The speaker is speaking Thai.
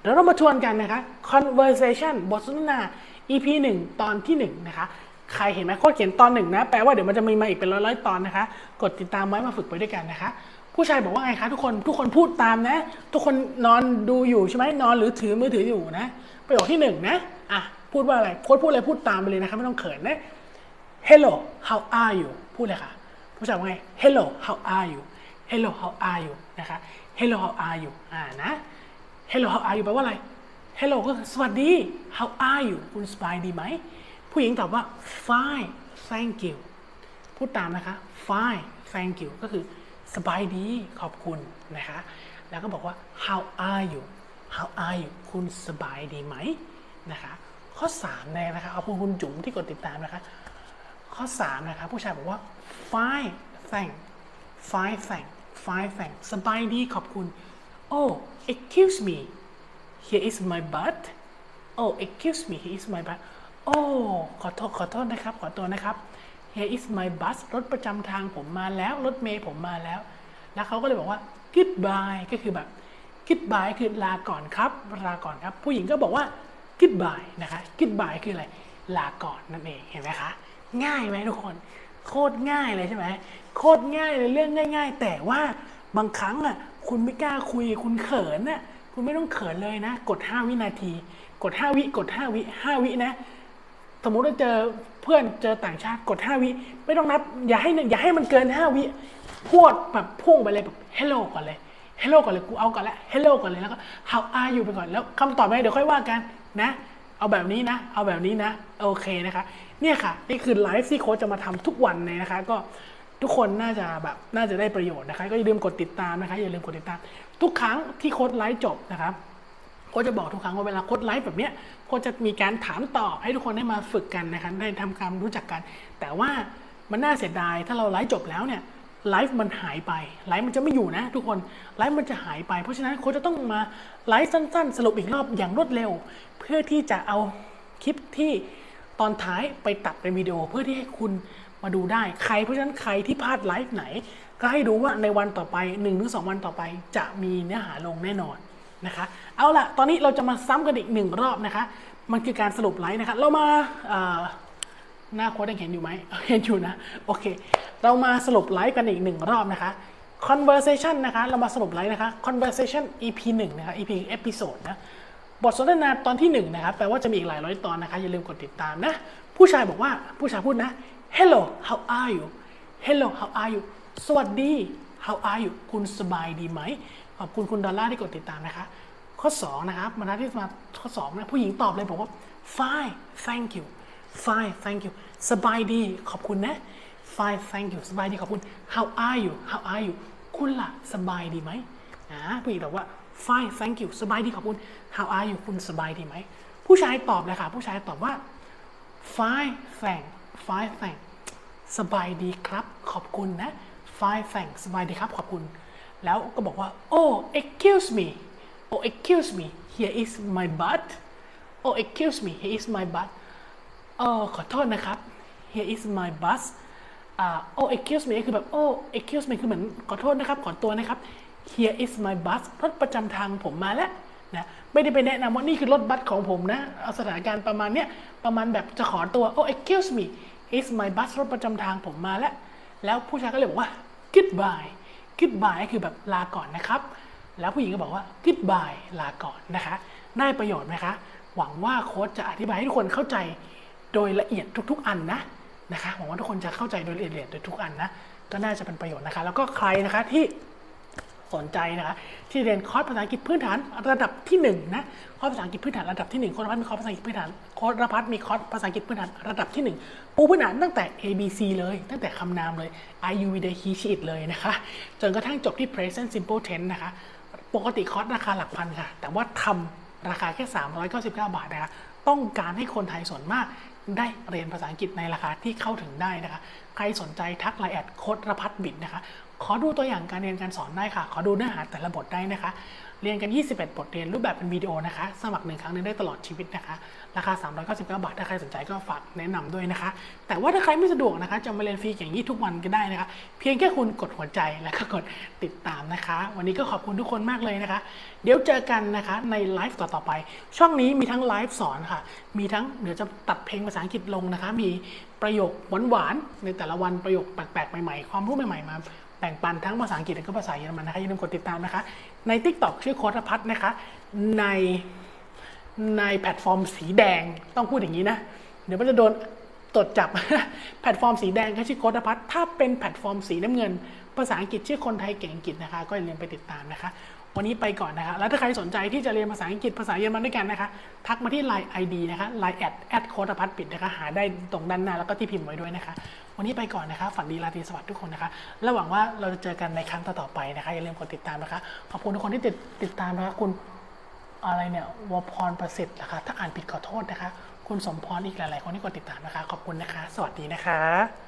เดี๋ยวเรามาชวนกันนะคะ conversation บทสนทนา EP 1 ตอนที่ 1 นะคะ ใครเห็นไหมโค้ดเขียนตอนหนึ่งนะ แปลว่าเดี๋ยวมันจะมีมาอีกเป็นร้อยๆตอนนะคะ กดติดตามไว้มาฝึกไปด้วยกันนะคะ ผู้ชายบอกว่าไงคะทุกคน ทุกคนพูดตามนะ ทุกคนนอนดูอยู่ใช่ไหมนอนหรือถือมือถืออยู่นะ ประโยคที่หนึ่งนะ อะ พูดว่าอะไรโค้ดพูดอะไรพูดตามไปเลยนะคะไม่ต้องเขินนะ Hello how are you พูดเลยค่ะ ผู้ชายว่าไง Hello how are you Hello how are you นะคะ Hello how are you อ่านะ Hello how are you แปลว่าอะไร Hello ก็คือสวัสดี How are you คุณสบายดีไหม ผู้หญิงตอบว่า fine thank you พูดตามนะคะ fine thank you ก็คือสบายดีขอบคุณนะคะ แล้วก็บอกว่า how are you how are you คุณสบายดีไหมนะคะ ข้อ3เลยนะคะเอาคุณคุณจุ๋มที่กดติดตามนะคะ ข้อ3นะคะผู้ชายบอกว่า fine thank fine thank fine thank สบายดีขอบคุณ oh excuse me here is my butt oh excuse me here is my butt oh ขอโทษขอโทษนะครับ ขอตัวนะครับ here is my bus รถประจำทางผมมาแล้ว รถเมย์ผมมาแล้ว แล้วเขาก็เลยบอกว่า goodbye ก็คือแบบ goodbye คือลาก่อนครับ ลาก่อนครับ ผู้หญิงก็บอกว่า goodbye นะคะ goodbye คืออะไร ลาก่อนนั่นเอง เห็นไหมคะ ง่ายไหมทุกคน โคตรง่ายเลยใช่ไหม โคตรง่ายเลยเรื่องง่าย ๆ แต่ว่า บางครั้งอะคุณไม่กล้าคุยคุณเขินน่ะคุณไม่ต้องเขินเลยนะ กด 5 วินาที กด 5 วิ กด 5 วิ 5 วินะ สมมุติว่าเจอเพื่อนเจอต่างชาติกด 5 วิ ไม่ต้องนับ อย่าให้อย่าให้มันเกิน 5 วิพูดแบบพุ่งไปเลยแบบ hello ก่อนเลย hello ก่อนเลยกูเอาก่อนล้ว hello ก่อนเลยแล้วก็ how are you ไปก่อนแล้วคำตอบไหมเดี๋ยวค่อยว่ากันนะ เอาแบบนี้นะ เอาแบบนี้นะ โอเคนะคะ เนี่ยค่ะ นี่คือไลฟ์ที่โค้ชจะมาทำทุกวันเลยนะคะ ก็ ทุกคนน่าจะแบบน่าจะได้ประโยชน์นะคะก็อย่าลืมกดติดตามนะคะอย่าลืมกดติดตาม ทุกครั้งที่โค้ชไลฟ์จบนะครับโค้ชจะบอกทุกครั้งว่าเวลาโค้ชไลฟ์แบบเนี้ยโค้ชจะมีการถามตอบให้ทุกคนได้มาฝึกกันนะคะได้ทำความรู้จักกัน แต่ว่ามันน่าเสียดายถ้าเราไลฟ์จบแล้วเนี่ยไลฟ์มันหายไปไลฟ์มันจะไม่อยู่นะ ทุกคนไลฟ์มันจะหายไป เพราะฉะนั้นโค้ชจะต้องมาไลฟ์สั้น ๆ สรุปอีกรอบอย่างรวดเร็ว เพื่อที่จะเอาคลิปที่ตอนท้ายไปตัดเป็นวิดีโอ เพื่อที่ให้คุณ มาดูได้ใครเพราะฉะนั้นใครที่พลาดไลฟ์ไหน ก็ให้ดูว่าในวันต่อไป1-2วันต่อไป จะมีเนื้อหาลงแน่นอนนะคะ เอาล่ะตอนนี้เราจะมาซ้ำกันอีกหนึ่งรอบนะคะ มันคือการสรุปไลฟ์นะคะ เรามาหน้าโค้ดยังเห็นอยู่ไหมเห็นอยู่นะ โอเค เรามาสรุปไลฟ์กันอีกหนึ่งรอบนะคะ conversation นะคะ เรามาสรุปไลฟ์นะคะ conversation EP 1 นะคะ EP episode นะ บทสนทนาตอนที่1นะครับแปลว่าจะมีอีกหลายร้อยตอนนะคะอย่าลืมกดติดตามนะ ผู้ชายบอกว่าผู้ชายพูดนะ hello how are you hello how are you สวัสดี how are you คุณสบายดีไหมขอบคุณคุณดอลลาร์ที่กดติดตามนะคะ ข้อ 2 นะครับมาที่มาข้อ2นะผู้หญิงตอบเลยบอกว่า fine thank you fine thank you สบายดีขอบคุณนะ fine thank you สบายดีขอบคุณ how are you how are you คุณล่ะสบายดีไหมอ่าผู้หญิงตอบว่า fine thank you สบายดีขอบคุณ how are you คุณสบายดีไหม ผู้ชายตอบเลยค่ะ ผู้ชายตอบว่า fine thank fine thank สบายดีครับ ขอบคุณนะ fine thank สบายดีครับ ขอบคุณ แล้วก็บอกว่า oh excuse me oh excuse me here is my butt oh excuse me here is my butt เออขอโทษนะครับ here is my bus อ่า oh excuse me คือแบบ oh excuse me คือเหมือนขอโทษนะครับ ขอตัวนะครับ here is my bus รถประจำทางผมมาแล้วนะไม่ได้ไปแนะนำว่านี่คือรถบัสของผมนะ เอาสถานการณ์ประมาณเนี้ยประมาณแบบจะขอตัว oh excuse me is my bus รถประจำทางผมมาแล้ว แล้วผู้ชายก็เลยบอกว่า goodbye goodbye คือแบบลาก่อนนะครับ แล้วผู้หญิงก็บอกว่า goodbye ลาก่อนนะคะ ได้ประโยชน์ไหมคะ หวังว่าโค้ชจะอธิบายให้ทุกคนเข้าใจโดยละเอียดทุก ๆ อันนะนะคะหวังว่าทุกคนจะเข้าใจโดยละเอียดโดยทุกอันนะก็น่าจะเป็นประโยชน์นะคะ แล้วก็ใครนะคะที่ สนใจนะคะที่เรียนคอร์สภาษาอังกฤษพื้นฐานระดับที่1นะคอร์สภาษาอังกฤษพื้นฐานระดับที่ 1 โค้ดรพัฒน์มีคอร์สภาษาอังกฤษพื้นฐานโค้ดรพัฒน์มีคอร์สภาษาอังกฤษพื้นฐานระดับที่ 1 ปูพื้นฐานตั้งแต่ A B C เลย ตั้งแต่คำนามเลย I U V D He She It เลยนะคะ จนกระทั่งจบที่ present simple tense นะคะ ปกติคอร์สราคาหลักพันค่ะ แต่ว่าทำราคาแค่ 399 บาทนะคะต้องการให้คนไทยส่วนมากได้เรียนภาษาอังกฤษในราคาที่เข้าถึงได้นะคะ ใครสนใจทักไลน์แอดโค้ดรพัฒบิดนะคะ ขอดูตัวอย่างการเรียนการสอนได้ค่ะ ขอดูเนื้อหาแต่ละบทได้นะคะ เรียนกัน 21 บทเรียนรูปแบบเป็นวิดีโอนะคะ สมัครหนึ่งครั้งนึงได้ตลอดชีวิตนะคะ ราคา 399 บาท ถ้าใครสนใจก็ฝากแนะนำด้วยนะคะ แต่ว่าถ้าใครไม่สะดวกนะคะ จะมาเรียนฟรีอย่างนี้ทุกวันก็ได้นะคะ เพียงแค่คุณกดหัวใจแล้วก็กดติดตามนะคะ วันนี้ก็ขอบคุณทุกคนมากเลยนะคะ เดี๋ยวเจอกันนะคะในไลฟ์ต่อๆไป ช่องนี้มีทั้งไลฟ์สอนค่ะ มีทั้งเดี๋ยวจะตัดเพลงภาษาอังกฤษลงนะคะ มี ประโยคหวานๆในแต่ละวันประโยคแปลกๆ ใหม่ๆ ความรู้ใหม่ๆมาแบ่งปันทั้งภาษาอังกฤษและก็ภาษาเยอรมันนะคะอย่าลืมกดติดตามนะคะ ใน Tik t o อกชื่อโคตพัฒน์นะคะ ในในแพลตฟอร์มสีแดงต้องพูดอย่างนี้นะ เดี๋ยวมันจะโดนตรวจจับ แพลตฟอร์มสีแดงก็ชื่อโคตพัฒน์ถ้าเป็นแพลตฟอร์มสีน้ำเงิน ภาษาอังกฤษชื่อคนไทยเก่งอังกฤษนะคะ ก็อย่าลืมไปติดตามนะคะ วันนี้ไปก่อนนะคะแล้วถ้าใครสนใจที่จะเรียนภาษาอังกฤษภาษาเยอรมันด้วยกันนะคะทักมาที่ Line ID นะคะ Line แอดแอดโคตพัฒน์ปิดนะคะหาได้ตรงด้านหน้าแล้วก็ที่พิมพ์ไว้ด้วยนะคะ วันนี้ไปก่อนนะคะ ฝันดีราตรีสวัสดิ์ทุกคนนะคะและหวังว่าเราจะเจอกันในครั้งต่อๆไปนะคะอย่าลืมกดติดตามนะคะขอบคุณทุกคนที่ติดติดตามนะคะคุณอะไรเนี่ยวพรประสิทธิ์นะคะถ้าอ่านผิดขอโทษนะคะ คุณสมพรอีกหลายๆคนที่กดติดตามนะคะ ขอบคุณนะคะ สวัสดีนะคะ